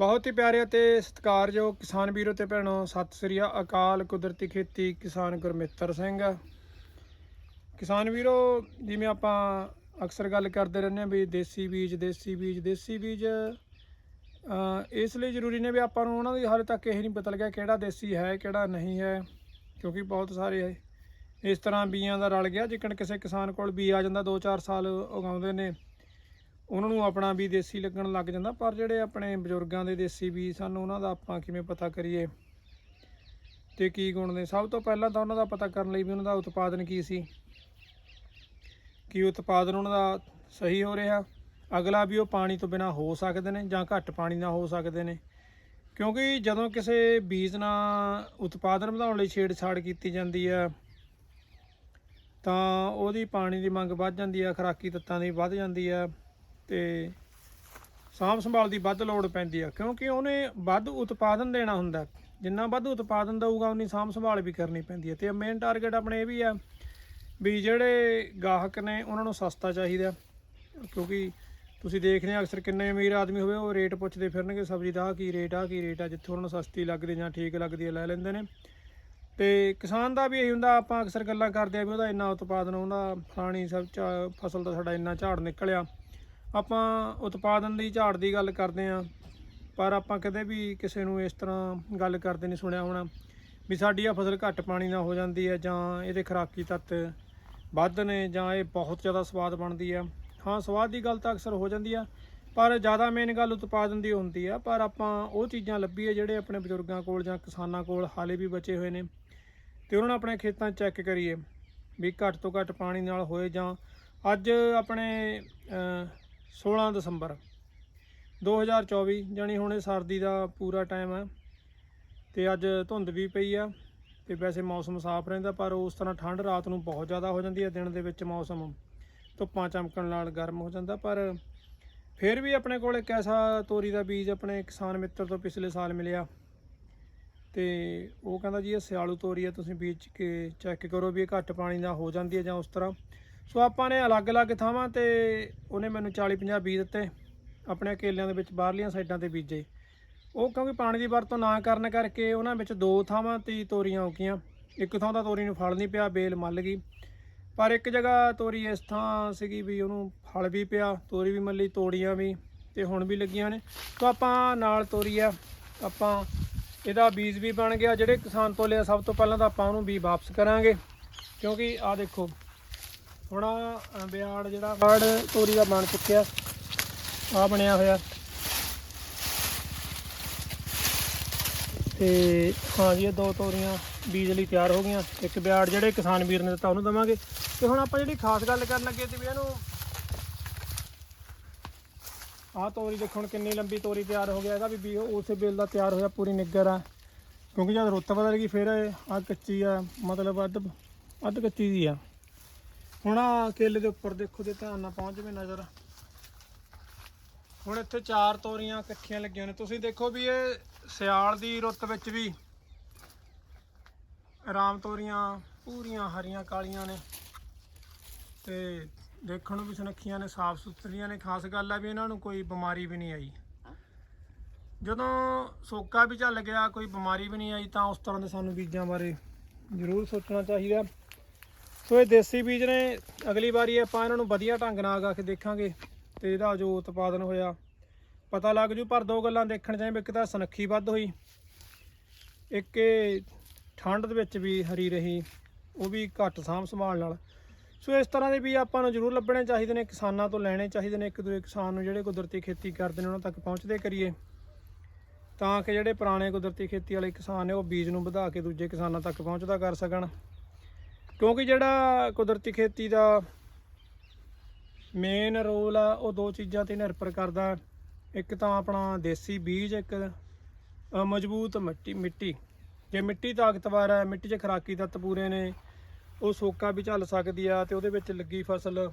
ਬਹੁਤ ਹੀ ਪਿਆਰੇ ਅਤੇ ਸਤਿਕਾਰਯੋਗ ਕਿਸਾਨ ਵੀਰੋ ਤੇ ਭੈਣੋ, ਸਤਿ ਸ੍ਰੀ ਅਕਾਲ। ਕੁਦਰਤੀ ਖੇਤੀ, ਕਿਸਾਨ ਗੁਰਮਿੱਤਰ ਸਿੰਘ। ਕਿਸਾਨ ਵੀਰੋ, ਜਿਵੇਂ ਆਪਾਂ ਅਕਸਰ ਗੱਲ ਕਰਦੇ ਰਹਿੰਦੇ ਹਾਂ ਵੀ ਦੇਸੀ ਬੀਜ ਦੇਸੀ ਬੀਜ ਦੇਸੀ ਬੀਜ ਇਸ ਲਈ ਜ਼ਰੂਰੀ ਨੇ ਵੀ ਆਪਾਂ ਨੂੰ ਉਹਨਾਂ ਦੀ ਹਾਲੇ ਤੱਕ ਇਹ ਨਹੀਂ ਪਤਾ ਲੱਗਿਆ ਕਿਹੜਾ ਦੇਸੀ ਹੈ, ਕਿਹੜਾ ਨਹੀਂ ਹੈ, ਕਿਉਂਕਿ ਬਹੁਤ ਸਾਰੇ ਹੈ ਇਸ ਤਰ੍ਹਾਂ ਬੀਆਂ ਦਾ ਰਲ ਗਿਆ। ਜਿਕਣ ਕਿਸੇ ਕਿਸਾਨ ਕੋਲ ਬੀ ਆ ਜਾਂਦਾ 2-4 ਸਾਲ ਉਗਾਉਂਦੇ ਨੇ ਉਹਨਾਂ ਨੂੰ ਆਪਣਾ ਵੀ ਦੇਸੀ ਲੱਗਣ ਲੱਗ ਜਾਂਦਾ, ਪਰ ਜਿਹੜੇ ਆਪਣੇ ਬਜ਼ੁਰਗਾਂ ਦੇ ਦੇਸੀ ਵੀ ਸਨ, ਉਹਨਾਂ ਦਾ ਆਪਾਂ ਕਿਵੇਂ ਪਤਾ ਕਰੀਏ? ਤੇ ਕੀ ਗੁਣ ਨੇ? ਸਭ ਤੋਂ ਪਹਿਲਾਂ ਤਾਂ ਉਹਨਾਂ ਦਾ ਪਤਾ ਕਰਨ ਲਈ ਵੀ ਉਹਨਾਂ ਦਾ ਉਤਪਾਦਨ ਕੀ ਸੀ? ਕੀ ਉਤਪਾਦਨ ਉਹਨਾਂ ਦਾ ਸਹੀ ਹੋ ਰਿਹਾ? ਅਗਲਾ ਵੀ ਉਹ ਪਾਣੀ ਤੋਂ ਬਿਨਾ ਹੋ ਸਕਦੇ ਨੇ ਜਾਂ ਘੱਟ ਪਾਣੀ ਨਾਲ ਹੋ ਸਕਦੇ ਨੇ? ਕਿਉਂਕਿ ਜਦੋਂ ਕਿਸੇ ਬੀਜ ਨਾਲ ਉਤਪਾਦਨ ਵਧਾਉਣ ਲਈ ਛੇੜਛਾੜ ਕੀਤੀ ਜਾਂਦੀ ਆ ਤਾਂ ਉਹਦੀ ਪਾਣੀ ਦੀ ਮੰਗ ਵੱਧ ਜਾਂਦੀ ਆ ਖੁਰਾਕੀ ਤੱਤਾਂ ਦੀ ਵੱਧ ਜਾਂਦੀ ਆ ਤੇ ਸਾਂਭ ਸੰਭਾਲ ਦੀ ਵੱਧ ਲੋੜ ਪੈਂਦੀ ਆ, ਕਿਉਂਕਿ ਉਹਨੇ ਵੱਧ ਉਤਪਾਦਨ ਦੇਣਾ ਹੁੰਦਾ। ਜਿੰਨਾ ਵੱਧ ਉਤਪਾਦਨ ਦਊਗਾ, ਉਨੀ ਸਾਂਭ ਸੰਭਾਲ ਵੀ ਕਰਨੀ ਪੈਂਦੀ ਹੈ ਤੇ ਮੇਨ ਟਾਰਗੇਟ ਆਪਣੇ ਇਹ ਵੀ ਆ ਵੀ ਜਿਹੜੇ ਗਾਹਕ ਨੇ, ਉਹਨਾਂ ਨੂੰ ਸਸਤਾ ਚਾਹੀਦਾ। ਕਿਉਂਕਿ ਤੁਸੀਂ ਦੇਖਦੇ ਆ, ਅਕਸਰ ਕਿੰਨੇ ਅਮੀਰ ਆਦਮੀ ਹੋਵੇ, ਉਹ ਰੇਟ ਪੁੱਛਦੇ ਫਿਰਨਗੇ, ਸਬਜ਼ੀ ਦਾ ਆਹ ਕੀ ਰੇਟ ਆ ਕੀ ਰੇਟ ਆ, ਜਿੱਥੇ ਉਹਨਾਂ ਨੂੰ ਸਸਤੀ ਲੱਗਦੀ ਜਾਂ ਠੀਕ ਲੱਗਦੀ ਹੈ ਲੈ ਲੈਂਦੇ ਨੇ। ਤੇ ਕਿਸਾਨ ਦਾ ਵੀ ਇਹੀ ਹੁੰਦਾ, ਆਪਾਂ ਅਕਸਰ ਗੱਲਾਂ ਕਰਦੇ ਆ ਵੀ ਉਹਦਾ ਇੰਨਾ ਉਤਪਾਦਨ, ਉਹਦਾ ਫਲਾਣੀ ਸਭ ਝਾ- ਫਸਲ ਦਾ ਸਾਡਾ ਇੰਨਾ ਝਾੜ ਨਿਕਲਿਆ। ਆਪਾਂ ਉਤਪਾਦਨ ਦੀ ਝਾੜ ਦੀ ਗੱਲ ਕਰਦੇ ਆ ਪਰ ਆਪਾਂ ਕਦੇ ਵੀ ਕਿਸੇ ਨੂੰ ਇਸ ਤਰ੍ਹਾਂ ਗੱਲ ਕਰਦੇ ਨਹੀਂ ਸੁਣਿਆ ਹੋਣਾ ਵੀ ਸਾਡੀ ਆ ਫਸਲ ਘੱਟ ਪਾਣੀ ਨਾਲ ਹੋ ਜਾਂਦੀ ਹੈ ਜਾਂ ਇਹਦੇ ਖੁਰਾਕੀ ਤੱਤ ਵੱਧ ਨੇ ਜਾਂ ਇਹ ਬਹੁਤ ਜ਼ਿਆਦਾ ਸਵਾਦ ਬਣਦੀ ਆ ਹਾਂ, ਸਵਾਦ ਦੀ ਗੱਲ ਤਾਂ ਅਕਸਰ ਹੋ ਜਾਂਦੀ ਆ, ਪਰ ਜ਼ਿਆਦਾ ਮੇਨ ਗੱਲ ਉਤਪਾਦਨ ਦੀ ਹੁੰਦੀ ਆ, ਪਰ ਆਪਾਂ ਉਹ ਚੀਜ਼ਾਂ ਲੱਭੀਏ ਜਿਹੜੇ ਆਪਣੇ ਬਜ਼ੁਰਗਾਂ ਕੋਲ ਜਾਂ ਕਿਸਾਨਾਂ ਕੋਲ ਹਾਲੇ ਵੀ ਬਚੇ ਹੋਏ ਨੇ ਤੇ ਉਹਨਾਂ ਨੂੰ ਆਪਣੇ ਖੇਤਾਂ ਚੈੱਕ ਕਰੀਏ ਵੀ ਘੱਟ ਤੋਂ ਘੱਟ ਪਾਣੀ ਨਾਲ ਹੋਏ ਜਾਂ ਅੱਜ ਆਪਣੇ 16 ਦਸੰਬਰ 2024 ਜਾਣੀ ਹੁਣ ਇਹ ਸਰਦੀ ਦਾ ਪੂਰਾ ਟਾਈਮ ਹੈ ਤੇ ਅੱਜ ਧੁੰਦ ਵੀ ਪਈ ਆ ਤੇ ਵੈਸੇ ਮੌਸਮ ਸਾਫ਼ ਰਹਿੰਦਾ, ਪਰ ਉਸ ਤਰ੍ਹਾਂ ਠੰਡ ਰਾਤ ਨੂੰ ਬਹੁਤ ਜ਼ਿਆਦਾ ਹੋ ਜਾਂਦੀ ਹੈ ਦਿਨ ਦੇ ਵਿੱਚ ਮੌਸਮ ਧੁੱਪਾਂ ਚਮਕਣ ਨਾਲ ਗਰਮ ਹੋ ਜਾਂਦਾ। ਪਰ ਫਿਰ ਵੀ ਆਪਣੇ ਕੋਲ ਇੱਕ ਐਸਾ ਤੋਰੀ ਦਾ ਬੀਜ ਆਪਣੇ ਕਿਸਾਨ ਮਿੱਤਰ ਤੋਂ ਪਿਛਲੇ ਸਾਲ ਮਿਲਿਆ। ਤੇ ਉਹ ਕਹਿੰਦਾ ਜੀ, ਇਹ ਸਿਆਲੂ ਤੋਰੀ ਆ, ਤੁਸੀਂ ਬੀਜ ਕੇ ਚੈੱਕ ਕਰੋ ਵੀ ਇਹ ਘੱਟ ਪਾਣੀ ਨਾਲ ਹੋ ਜਾਂਦੀ ਹੈ ਜਾਂ ਉਸ ਤਰ੍ਹਾਂ। ਸੋ ਆਪਾਂ ਨੇ ਅਲੱਗ-ਅਲੱਗ ਥਾਵਾਂ ਤੇ ਉਹਨੇ ਮੈਨੂੰ 40-50 ਬੀਜ ਦਿੱਤੇ। ਆਪਣੇ ਕੇਲਿਆਂ ਦੇ ਵਿੱਚ ਬਾਹਰਲੀਆਂ ਸਾਈਡਾਂ ਤੇ ਬੀਜੇ। ਉਹ ਕਿਉਂਕਿ ਪਾਣੀ ਦੀ ਵਰਤੋਂ ਨਾ ਕਰਨ ਕਰਕੇ ਉਹਨਾਂ ਵਿੱਚ ਦੋ ਥਾਵਾਂ ਤੇ ਤੋਰੀਆਂ ਉਗੀਆਂ। ਇੱਕ ਥਾਂ ਤਾਂ ਤੋਰੀ ਨੂੰ ਫਲ ਨਹੀਂ ਪਿਆ, ਬੇਲ ਮੱਲ ਗਈ। ਪਰ ਇੱਕ ਜਗ੍ਹਾ ਤੋਰੀ ਇਸ ਥਾਂ ਸੀਗੀ ਵੀ ਉਹਨੂੰ ਫਲ ਵੀ ਪਿਆ, ਤੋਰੀ ਵੀ ਮੱਲੀ, ਤੋੜੀਆਂ ਵੀ ਤੇ ਹੁਣ ਵੀ ਲੱਗੀਆਂ ਨੇ। ਤਾਂ ਆਪਾਂ ਨਾਲ ਤੋਰੀ ਆ। ਆਪਾਂ ਇਹਦਾ ਬੀਜ ਵੀ ਬਣ ਗਿਆ। ਜਿਹੜੇ ਕਿਸਾਨ ਤੋਂ ਲਿਆ ਸਭ ਤੋਂ ਪਹਿਲਾਂ ਤਾਂ ਆਪਾਂ ਉਹਨੂੰ ਵੀ ਵਾਪਸ ਕਰਾਂਗੇ। ਕਿਉਂਕਿ ਆ ਦੇਖੋ ਹੁਣ ਆਹ ਬਿਆੜ ਜਿਹੜਾ ਵੜ ਤੋਰੀ ਦਾ ਬਣ ਚੁੱਕਿਆ। ਆ ਬਣਿਆ ਹੋਇਆ। ਤੇ ਹਾਂ ਜੀ, ਇਹ ਦੋ ਤੋਰੀਆਂ ਬੀਜ ਲਈ ਤਿਆਰ ਹੋ ਗਈਆਂ। ਇੱਕ ਬਿਆੜ ਜਿਹੜੇ ਕਿਸਾਨ ਵੀਰ ਨੇ ਦਿੱਤਾ, ਉਹਨੂੰ ਦਵਾਂਗੇ। ਤੇ ਹੁਣ ਆਪਾਂ ਜਿਹੜੀ ਖਾਸ ਗੱਲ ਕਰਨ ਲੱਗੇ ਤੇ ਵੀ ਇਹਨੂੰ ਆਹ ਤੋਰੀ ਦੇਖੋ, ਹੁਣ ਕਿੰਨੀ ਲੰਬੀ ਤੋਰੀ ਤਿਆਰ ਹੋ ਗਿਆ। ਇਹਦਾ ਵੀ ਬੀ ਉਸੇ ਬੇਲ ਦਾ ਤਿਆਰ ਹੋਇਆ, ਪੂਰੀ ਨਿੱਗਰ ਆ। ਕਿਉਂਕਿ ਜਦ ਰੁੱਤ ਬਦਲ ਗਈ, ਫਿਰ ਆ ਕੱਚੀ ਆ, ਮਤਲਬ ਅੱਧ ਅੱਧ ਕੱਚੀ ਦੀ ਆ। ਹੁਣ ਆ ਕੇਲੇ ਦੇ ਉੱਪਰ ਦੇਖੋ ਤੇ ਧਿਆਨ ਨਾਲ ਪਹੁੰਚ ਜਵੇ ਨਜ਼ਰ। ਹੁਣ ਇੱਥੇ ਚਾਰ ਤੋਰੀਆਂ ਇਕੱਠੀਆਂ ਲੱਗੀਆਂ ਨੇ। ਤੁਸੀਂ ਦੇਖੋ ਵੀ ਇਹ ਸਿਆਲ ਦੀ ਰੁੱਤ ਵਿੱਚ ਵੀ ਆਰਾਮ ਤੋਰੀਆਂ ਪੂਰੀਆਂ ਹਰੀਆਂ ਕਾਲੀਆਂ ਨੇ। ਤੇ ਦੇਖਣ ਨੂੰ ਵੀ ਸੁਨੱਖੀਆਂ ਨੇ, ਸਾਫ਼ ਸੁਥਰੀਆਂ ਨੇ। ਖਾਸ ਗੱਲ ਆ ਵੀ ਇਹਨਾਂ ਨੂੰ ਕੋਈ ਬਿਮਾਰੀ ਵੀ ਨਹੀਂ ਆਈ। ਜਦੋਂ ਸੋਕਾ ਵੀ ਚੱਲ ਗਿਆ, ਕੋਈ ਬਿਮਾਰੀ ਵੀ ਨਹੀਂ ਆਈ, ਤਾਂ ਉਸ ਤਰ੍ਹਾਂ ਦੇ ਸਾਨੂੰ ਬੀਜਾਂ ਬਾਰੇ ਜ਼ਰੂਰ ਸੋਚਣਾ ਚਾਹੀਦਾ। ਸੋ ਇਹ ਦੇਸੀ ਬੀਜ ਨੇ। ਅਗਲੀ ਵਾਰੀ ਆਪਾਂ ਇਹਨਾਂ ਨੂੰ ਵਧੀਆ ਢੰਗ ਨਾਲ ਅਗਾ ਕੇ ਦੇਖਾਂਗੇ ਤੇ ਇਹਦਾ ਜੋ ਉਤਪਾਦਨ ਹੋਇਆ, ਪਤਾ ਲੱਗ ਜੂ, ਪਰ ਦੋ ਗੱਲਾਂ ਦੇਖਣ ਚਾਹੀਏ ਇੱਕ ਤਾਂ ਸਨੱਖੀ ਵੱਧ ਹੋਈ, ਇੱਕ ਇਹ ਠੰਡ ਦੇ ਵਿੱਚ ਵੀ ਹਰੀ ਰਹੀ, ਉਹ ਵੀ ਘੱਟ ਸਾਂਭ ਸੰਭਾਲ ਨਾਲ। ਸੋ ਇਸ ਤਰ੍ਹਾਂ ਦੇ ਵੀ ਆਪਾਂ ਨੂੰ ਜ਼ਰੂਰ ਲੱਭਣੇ ਚਾਹੀਦੇ ਨੇ, ਕਿਸਾਨਾਂ ਤੋਂ ਲੈਣੇ ਚਾਹੀਦੇ ਨੇ, ਇੱਕ ਦੂਜੇ ਕਿਸਾਨ ਨੂੰ ਜਿਹੜੇ ਕੁਦਰਤੀ ਖੇਤੀ ਕਰਦੇ ਨੇ, ਉਹਨਾਂ ਤੱਕ ਪਹੁੰਚਦੇ ਕਰੀਏ। ਤਾਂ ਕਿ ਜਿਹੜੇ ਪੁਰਾਣੇ ਕੁਦਰਤੀ ਖੇਤੀ ਵਾਲੇ ਕਿਸਾਨ ਨੇ, ਉਹ ਬੀਜ ਨੂੰ ਵਧਾ ਕੇ ਦੂਜੇ ਕਿਸਾਨਾਂ ਤੱਕ ਪਹੁੰਚਦਾ ਕਰ ਸਕਣ। ਕਿਉਂਕਿ ਜਿਹੜਾ ਕੁਦਰਤੀ ਖੇਤੀ ਦਾ ਮੇਨ ਰੋਲ ਆ, ਉਹ ਦੋ ਚੀਜ਼ਾਂ ਤੇ ਨਿਰਭਰ ਕਰਦਾ। ਇੱਕ ਤਾਂ ਆਪਣਾ ਦੇਸੀ ਬੀਜ, ਇੱਕ ਮਜ਼ਬੂਤ ਮਿੱਟੀ ਮਿੱਟੀ। ਜੇ ਮਿੱਟੀ ਤਾਕਤਵਰ ਹੈ ਮਿੱਟੀ 'ਚ ਖਰਾਕੀ ਤੱਤ ਪੂਰੇ ਨੇ, ਉਹ ਸੋਕਾ ਵੀ ਝੱਲ ਸਕਦੀ ਆ ਤੇ ਉਹਦੇ ਵਿੱਚ ਲੱਗੀ ਫਸਲ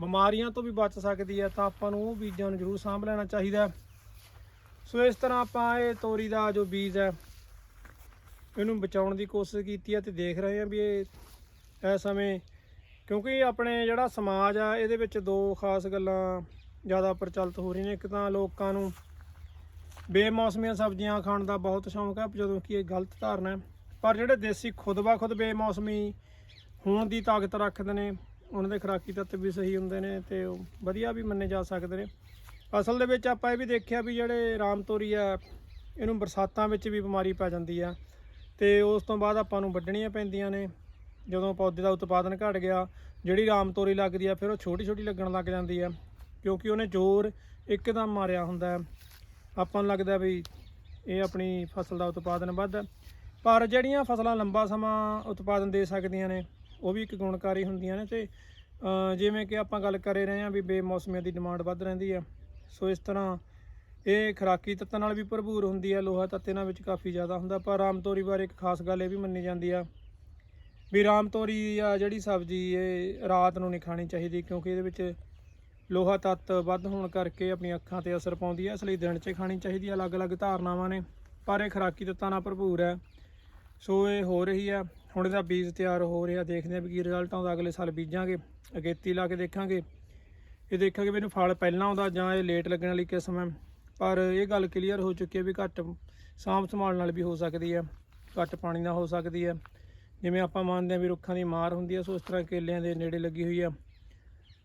ਬਿਮਾਰੀਆਂ ਤੋਂ ਵੀ ਬਚ ਸਕਦੀ ਆ, ਤਾਂ ਆਪਾਂ ਨੂੰ ਉਹ ਬੀਜਾਂ ਨੂੰ ਜ਼ਰੂਰ ਸਾਂਭ ਲੈਣਾ ਚਾਹੀਦਾ। ਸੋ ਇਸ ਤਰ੍ਹਾਂ ਆਪਾਂ ਇਹ ਤੋਰੀ ਦਾ ਜੋ ਬੀਜ ਹੈ ਇਹਨੂੰ ਬਚਾਉਣ ਦੀ ਕੋਸ਼ਿਸ਼ ਕੀਤੀ ਹੈ ਤੇ ਦੇਖ ਰਹੇ ਹਾਂ ਵੀ ਇਹ ਇਸ ਸਮੇਂ ਕਿਉਂਕਿ ਆਪਣੇ ਜਿਹੜਾ ਸਮਾਜ ਆ, ਇਹਦੇ ਵਿੱਚ ਦੋ ਖਾਸ ਗੱਲਾਂ ਜ਼ਿਆਦਾ ਪ੍ਰਚਲਿਤ ਹੋ ਰਹੀਆਂ ਨੇ। ਇੱਕ ਤਾਂ ਲੋਕਾਂ ਨੂੰ ਬੇਮੌਸਮੀਆਂ ਸਬਜ਼ੀਆਂ ਖਾਣ ਦਾ ਬਹੁਤ ਸ਼ੌਂਕ ਹੈ ਜਦੋਂ ਕਿ ਇਹ ਗਲਤ ਧਾਰਨਾ ਹੈ। ਪਰ ਜਿਹੜੇ ਦੇਸੀ ਖੁਦ ਬਾ ਖੁਦ ਬੇਮੌਸਮੀ ਹੋਣ ਦੀ ਤਾਕਤ ਰੱਖਦੇ ਨੇ, ਉਹਨਾਂ ਦੇ ਖੁਰਾਕੀ ਤੱਤ ਵੀ ਸਹੀ ਹੁੰਦੇ ਨੇ ਤੇ ਉਹ ਵਧੀਆ ਵੀ ਮੰਨੇ ਜਾ ਸਕਦੇ ਨੇ। ਅਸਲ ਦੇ ਵਿੱਚ ਆਪਾਂ ਇਹ ਵੀ ਦੇਖਿਆ ਵੀ ਜਿਹੜੇ ਰਾਮ ਤੋਰੀ ਆ, ਇਹਨੂੰ ਬਰਸਾਤਾਂ ਵਿੱਚ ਵੀ ਬਿਮਾਰੀ ਪੈ ਜਾਂਦੀ ਆ। ਤੇ ਉਸ ਤੋਂ ਬਾਅਦ ਆਪਾਂ ਨੂੰ ਵੱਢਣੀਆਂ ਪੈਂਦੀਆਂ ਨੇ। ਜਦੋਂ ਪੌਦੇ ਦਾ ਉਤਪਾਦਨ ਘਟ ਗਿਆ, ਜਿਹੜੀ ਰਾਮ ਤੋਰੀ ਲੱਗਦੀ ਆ, ਫਿਰ ਉਹ ਛੋਟੀ ਛੋਟੀ ਲੱਗਣ ਲੱਗ ਜਾਂਦੀ ਆ, ਕਿਉਂਕਿ ਉਹਨੇ ਜ਼ੋਰ ਇੱਕਦਮ ਮਾਰਿਆ ਹੁੰਦਾ ਆਪਾਂ ਨੂੰ ਲੱਗਦਾ ਵੀ ਇਹ ਆਪਣੀ ਫਸਲ ਦਾ ਉਤਪਾਦਨ ਵੱਧ ਪਰ ਜਿਹੜੀਆਂ ਫਸਲਾਂ ਲੰਬਾ ਸਮਾਂ ਉਤਪਾਦਨ ਦੇ ਸਕਦੀਆਂ ਨੇ, ਉਹ ਵੀ ਇੱਕ ਗੁਣਕਾਰੀ ਹੁੰਦੀਆਂ ਨੇ ਤੇ ਜਿਵੇਂ ਕਿ ਆਪਾਂ ਗੱਲ ਕਰੇ ਰਹੇ ਹਾਂ ਵੀ ਬੇਮੌਸਮੀਆਂ ਦੀ ਡਿਮਾਂਡ ਵੱਧ ਰਹਿੰਦੀ ਹੈ। ਸੋ ਇਸ ਤਰ੍ਹਾਂ ਇਹ ਖੁਰਾਕੀ ਤੱਤਾਂ ਨਾਲ ਵੀ ਭਰਪੂਰ ਹੁੰਦੀ ਹੈ ਲੋਹਾ ਤੱਤ ਇਹਨਾਂ ਵਿੱਚ ਕਾਫੀ ਜ਼ਿਆਦਾ ਹੁੰਦਾ, ਪਰ ਰਾਮਤੋਰੀ ਬਾਰੇ ਇੱਕ ਖਾਸ ਗੱਲ ਇਹ ਵੀ ਮੰਨੀ ਜਾਂਦੀ ਆ ਵੀ ਰਾਮ ਤੋਰੀ ਆ ਜਿਹੜੀ ਸਬਜ਼ੀ ਇਹ ਰਾਤ ਨੂੰ ਨਹੀਂ ਖਾਣੀ ਚਾਹੀਦੀ, ਕਿਉਂਕਿ ਇਹਦੇ ਵਿੱਚ ਲੋਹਾ ਤੱਤ ਵੱਧ ਹੋਣ ਕਰਕੇ ਆਪਣੀਆਂ ਅੱਖਾਂ ਤੇ ਅਸਰ ਪਾਉਂਦੀ ਹੈ ਇਸ ਲਈ ਦਿਨ 'ਚ ਖਾਣੀ ਚਾਹੀਦੀ ਹੈ ਅਲੱਗ-ਅਲੱਗ ਧਾਰਨਾਵਾਂ ਨੇ, ਪਰ ਇਹ ਖੁਰਾਕੀ ਤੱਤਾਂ ਨਾਲ ਭਰਪੂਰ ਹੈ ਸੋ ਇਹ ਹੋ ਰਹੀ ਹੈ ਹੁਣ ਇਹਦਾ ਬੀਜ ਤਿਆਰ ਹੋ ਰਿਹਾ, ਦੇਖਦੇ ਹਾਂ ਵੀ ਕੀ ਰਿਜ਼ਲਟ ਆਉਂਦਾ, ਅਗਲੇ ਸਾਲ ਬੀਜਾਂਗੇ ਅਗੇਤੀ ਲਾ ਕੇ ਦੇਖਾਂਗੇ। ਇਹ ਦੇਖਾਂਗੇ ਵੀ ਇਹਨੂੰ ਫਲ ਪਹਿਲਾਂ ਆਉਂਦਾ ਜਾਂ ਇਹ ਲੇਟ ਲੱਗਣ ਵਾਲੀ ਕਿਸਮ ਹੈ। ਪਰ ਇਹ ਗੱਲ ਕਲੀਅਰ ਹੋ ਚੁੱਕੀ ਹੈ ਵੀ ਘੱਟ ਸਾਂਭ ਸੰਭਾਲ ਨਾਲ ਵੀ ਹੋ ਸਕਦੀ ਹੈ, ਘੱਟ ਪਾਣੀ ਨਾਲ ਹੋ ਸਕਦੀ ਹੈ। ਜਿਵੇਂ ਆਪਾਂ ਮੰਨਦੇ ਹਾਂ ਵੀ ਰੁੱਖਾਂ ਦੀ ਮਾਰ ਹੁੰਦੀ ਹੈ, ਸੋ ਇਸ ਤਰ੍ਹਾਂ ਕੇਲਿਆਂ ਦੇ ਨੇੜੇ ਲੱਗੀ ਹੋਈ ਆ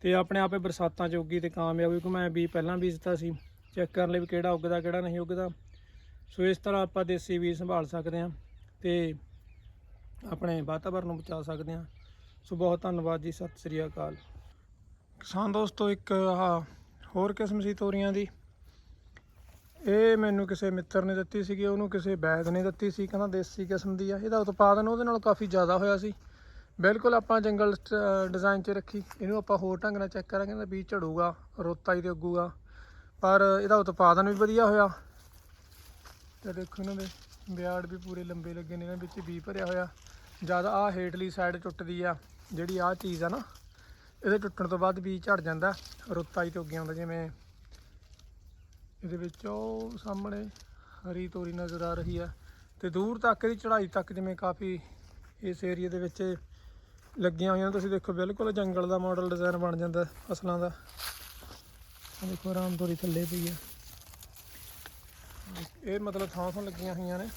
ਤੇ ਆਪਣੇ ਆਪੇ ਬਰਸਾਤਾਂ ਚ ਉੱਗੀ ਤੇ ਕਾਮਯਾਬ, ਕਿਉਂਕਿ ਮੈਂ ਵੀ ਪਹਿਲਾਂ ਬੀਜਤਾ ਸੀ, ਚੈੱਕ ਕਰਨ ਲਈ ਵੀ ਕਿਹੜਾ ਉੱਗਦਾ, ਕਿਹੜਾ ਨਹੀਂ ਉੱਗਦਾ। ਸੋ ਇਸ ਤਰ੍ਹਾਂ ਆਪਾਂ ਦੇਸੀ ਬੀਜ ਸੰਭਾਲ ਸਕਦੇ ਹਾਂ ਤੇ ਆਪਣੇ ਵਾਤਾਵਰਨ ਨੂੰ ਬਚਾ ਸਕਦੇ ਹਾਂ। ਸੋ ਬਹੁਤ ਧੰਨਵਾਦ ਜੀ, ਸਤਿ ਸ੍ਰੀ ਅਕਾਲ। ਕਿਸਾਨ ਦੋਸਤੋ, ਇੱਕ ਆਹ ਹੋਰ ਕਿਸਮ ਸੀ ਤੋਰੀਆਂ ਦੀ। ਇਹ ਮੈਨੂੰ ਕਿਸੇ ਮਿੱਤਰ ਨੇ ਦਿੱਤੀ ਸੀਗੀ, ਉਹਨੂੰ ਕਿਸੇ ਵੈਦ ਨੇ ਦਿੱਤੀ ਸੀ, ਕਹਿੰਦਾ ਦੇਸੀ ਕਿਸਮ ਦੀ ਆ। ਇਹਦਾ ਉਤਪਾਦਨ ਉਹਦੇ ਨਾਲ ਕਾਫੀ ਜ਼ਿਆਦਾ ਹੋਇਆ ਸੀ। ਬਿਲਕੁਲ ਆਪਾਂ ਜੰਗਲ ਡਿਜ਼ਾਈਨ 'ਚ ਰੱਖੀ। ਇਹਨੂੰ ਆਪਾਂ ਹੋਰ ਢੰਗ ਨਾਲ ਚੈੱਕ ਕਰਾਂਗੇ ਤਾਂ ਬੀਜ ਝੜੂਗਾ ਰੋਤਾ ਹੀ ਤੇ ਉੱਗੂਗਾ। ਪਰ ਇਹਦਾ ਉਤਪਾਦਨ ਵੀ ਵਧੀਆ ਹੋਇਆ। ਤੇ ਦੇਖੋ ਇਹਨਾਂ ਦੇ ਵਿਆੜ ਵੀ ਪੂਰੇ ਲੰਬੇ ਲੱਗੇ ਨੇ, ਇਹਨਾਂ ਵਿੱਚ ਬੀ ਭਰਿਆ ਹੋਇਆ। ਜਦ ਆਹ ਹੇਠਲੀ ਸਾਈਡ ਟੁੱਟਦੀ ਆ, ਜਿਹੜੀ ਆਹ ਚੀਜ਼ ਆ ਨਾ, ਇਹਦੇ ਟੁੱਟਣ ਤੋਂ ਬਾਅਦ ਬੀਜ ਝੜ ਜਾਂਦਾ ਰੁੱਤਾ ਹੀ ਤੇ ਉੱਗਿਆ ਹੁੰਦਾ, ਜਿਵੇਂ ਇਹਦੇ ਵਿੱਚ ਉਹ ਸਾਹਮਣੇ ਹਰੀ ਤੋਰੀ ਨਜ਼ਰ ਆ ਰਹੀ ਆ ਤੇ ਦੂਰ ਤੱਕ ਇਹਦੀ ਚੜ੍ਹਾਈ ਤੱਕ ਜਿਵੇਂ ਕਾਫੀ ਇਸ ਏਰੀਆ ਦੇ ਵਿੱਚ ਲੱਗੀਆਂ ਹੋਈਆਂ, ਤੁਸੀਂ ਦੇਖੋ ਬਿਲਕੁਲ ਜੰਗਲ ਦਾ ਮਾਡਲ ਡਿਜ਼ਾਈਨ ਬਣ ਜਾਂਦਾ ਫਸਲਾਂ ਦਾ। ਦੇਖੋ, ਆਰਾਮ ਤੋਰੀ ਥੱਲੇ ਪਈ ਆ। ਇਹ ਮਤਲਬ ਥਾਂ ਥਾਂ ਲੱਗੀਆਂ ਹੋਈਆਂ ਨੇ।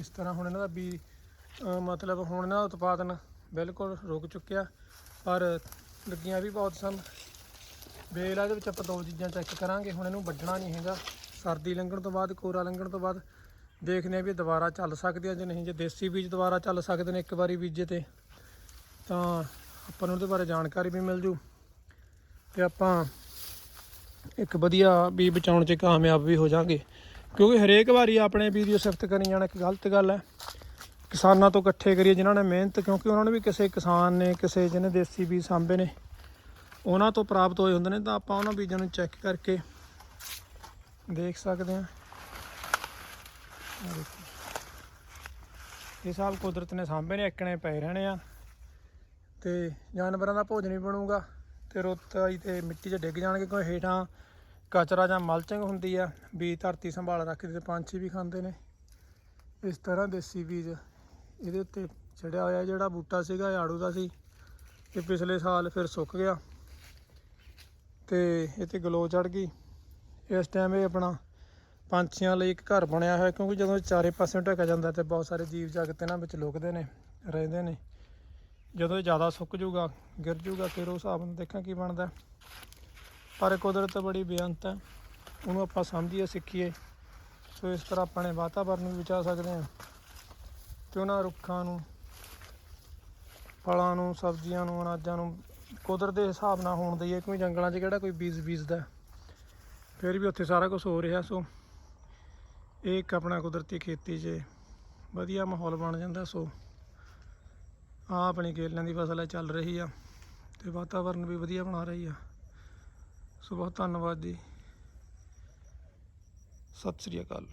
ਇਸ ਤਰ੍ਹਾਂ ਹੁਣ ਇਹਨਾਂ ਦਾ ਵੀ ਮਤਲਬ ਹੁਣ ਇਹਨਾਂ ਦਾ ਉਤਪਾਦਨ ਬਿਲਕੁਲ ਰੁਕ ਚੁੱਕਿਆ, ਪਰ ਲੱਗੀਆਂ ਵੀ ਬਹੁਤ ਸਨ। ਵੇਲ ਆ, ਇਹਦੇ ਵਿੱਚ ਆਪਾਂ ਦੋ ਚੀਜ਼ਾਂ ਚੈੱਕ ਕਰਾਂਗੇ। ਹੁਣ ਇਹਨੂੰ ਵੱਢਣਾ ਨਹੀਂ ਹੈਗਾ। ਸਰਦੀ ਲੰਘਣ ਤੋਂ ਬਾਅਦ, ਕੋਰਾ ਲੰਘਣ ਤੋਂ ਬਾਅਦ ਦੇਖਦੇ ਆ ਵੀ ਇਹ ਦੁਬਾਰਾ ਚੱਲ ਸਕਦੇ ਆ ਜਾਂ ਨਹੀਂ। ਜੇ ਦੇਸੀ ਬੀਜ ਦੁਬਾਰਾ ਚੱਲ ਸਕਦੇ ਨੇ ਇੱਕ ਵਾਰੀ ਬੀਜੇ ਤੇ, ਤਾਂ ਆਪਾਂ ਨੂੰ ਉਹਦੇ ਬਾਰੇ ਜਾਣਕਾਰੀ ਵੀ ਮਿਲ ਜੂ। ਤੇ ਆਪਾਂ ਇੱਕ ਵਧੀਆ ਬੀ ਬਚਾਉਣ 'ਚ ਕਾਮਯਾਬ ਵੀ ਹੋ ਜਾਾਂਗੇ। ਕਿਉਂਕਿ ਹਰੇਕ ਵਾਰੀ ਆਪਣੇ ਬੀਜ ਦੀ ਸਿਫਤ ਕਰੀ ਜਾਣਾ, ਇੱਕ ਗਲਤ ਗੱਲ ਹੈ। ਕਿਸਾਨਾਂ ਤੋਂ ਇਕੱਠੇ ਕਰੀਏ ਜਿਨ੍ਹਾਂ ਨੇ ਮਿਹਨਤ, ਕਿਉਂਕਿ ਉਹਨਾਂ ਨੂੰ ਵੀ ਕਿਸੇ ਕਿਸਾਨ ਨੇ, ਕਿਸੇ ਜਿਹਨੇ ਦੇਸੀ ਬੀਜ ਸਾਂਭੇ ਨੇ। ਉਹਨਾਂ ਤੋਂ ਪ੍ਰਾਪਤ ਹੋਏ ਹੁੰਦੇ ਨੇ, ਤਾਂ ਆਪਾਂ ਉਹਨਾਂ ਬੀਜਾਂ ਨੂੰ ਚੈੱਕ ਕਰਕੇ ਦੇਖ ਸਕਦੇ ਹਾਂ। ਆਹ ਇਹ ਸਾਲ ਕੁਦਰਤ ਨੇ ਸਾਂਭੇ ਨੇ, ਇੱਕਣੇ ਪਏ ਰਹਿਣੇ ਆ ਤੇ ਜਾਨਵਰਾਂ ਦਾ ਭੋਜਨ ਵੀ ਬਣੂਗਾ ਤੇ ਰੁੱਤ ਆਈ ਤੇ ਮਿੱਟੀ 'ਚ ਡਿੱਗ ਜਾਣਗੇ ਕੋਈ ਹੇਠਾਂ ਕਚਰਾ ਜਾਂ ਮਲਚਿੰਗ ਹੁੰਦੀ ਆ, ਬੀਜ ਧਰਤੀ ਸੰਭਾਲ ਰੱਖਦੇ ਤੇ ਪੰਛੀ ਵੀ ਖਾਂਦੇ ਨੇ। ਇਸ ਤਰ੍ਹਾਂ ਦੇਸੀ ਬੀਜ ਇਹਦੇ ਉੱਤੇ ਚੜਿਆ ਹੋਇਆ ਜਿਹੜਾ ਬੂਟਾ ਸੀਗਾ ਆੜੂ ਦਾ ਸੀ, ਇਹ ਪਿਛਲੇ ਸਾਲ ਫਿਰ ਸੁੱਕ ਗਿਆ। ਤੇ ਇਹ ਤੇ ਗਲੋ ਚੜ ਗਈ। ਇਸ ਟਾਈਮ ਇਹ ਆਪਣਾ ਪੰਛੀਆਂ ਲਈ ਇੱਕ ਘਰ ਬਣਿਆ ਹੋਇਆ, ਕਿਉਂਕਿ ਜਦੋਂ ਇਹ ਚਾਰੇ ਪਾਸੇ ਢੱਕਿਆ ਜਾਂਦਾ ਤੇ ਬਹੁਤ ਸਾਰੇ ਜੀਵ ਜਗਤ ਇਹਨਾਂ ਵਿੱਚ ਲੁਕਦੇ ਨੇ, ਰਹਿੰਦੇ ਨੇ। ਜਦੋਂ ਇਹ ਜ਼ਿਆਦਾ ਸੁੱਕ ਜਾਊਗਾ, ਗਿਰ ਜਾਊਗਾ, ਫਿਰ ਉਸ ਹਿਸਾਬ ਨਾਲ ਦੇਖਾਂ ਕੀ ਬਣਦਾ। ਪਰ ਕੁਦਰਤ ਬੜੀ ਬੇਅੰਤ ਹੈ, ਉਹਨੂੰ ਆਪਾਂ ਸਮਝੀਏ, ਸਿੱਖੀਏ। ਸੋ ਇਸ ਤਰ੍ਹਾਂ ਆਪਣੇ ਵਾਤਾਵਰਨ ਨੂੰ ਵੀ ਬਚਾ ਸਕਦੇ ਹਾਂ ਤੇ ਉਹਨਾਂ ਰੁੱਖਾਂ ਨੂੰ, ਫਲਾਂ ਨੂੰ, ਸਬਜ਼ੀਆਂ ਨੂੰ, ਅਨਾਜਾਂ ਨੂੰ ਕੁਦਰਤ ਦੇ ਹਿਸਾਬ ਨਾਲ ਹੋਣ ਦਈਏ ਕਿਉਂਕਿ ਜੰਗਲਾਂ 'ਚ ਕਿਹੜਾ ਕੋਈ ਬੀਜ ਬੀਜਦਾ ਫਿਰ ਵੀ ਉੱਥੇ ਸਾਰਾ ਕੁਝ ਹੋ ਰਿਹਾ, ਸੋ ਇਹ ਇੱਕ ਆਪਣਾ ਕੁਦਰਤੀ ਖੇਤੀ 'ਚ ਵਧੀਆ ਮਾਹੌਲ ਬਣ ਜਾਂਦਾ, ਸੋ ਆ ਆਪਣੀ ਕੇਲਿਆਂ ਦੀ ਫਸਲ ਹੈ ਚੱਲ ਰਹੀ ਆ ਤੇ ਵਾਤਾਵਰਨ ਵੀ ਵਧੀਆ ਬਣਾ ਰਹੀ ਆ। ਸੋ ਬਹੁਤ ਧੰਨਵਾਦ ਜੀ। ਸਤਿ ਸ੍ਰੀ ਅਕਾਲ।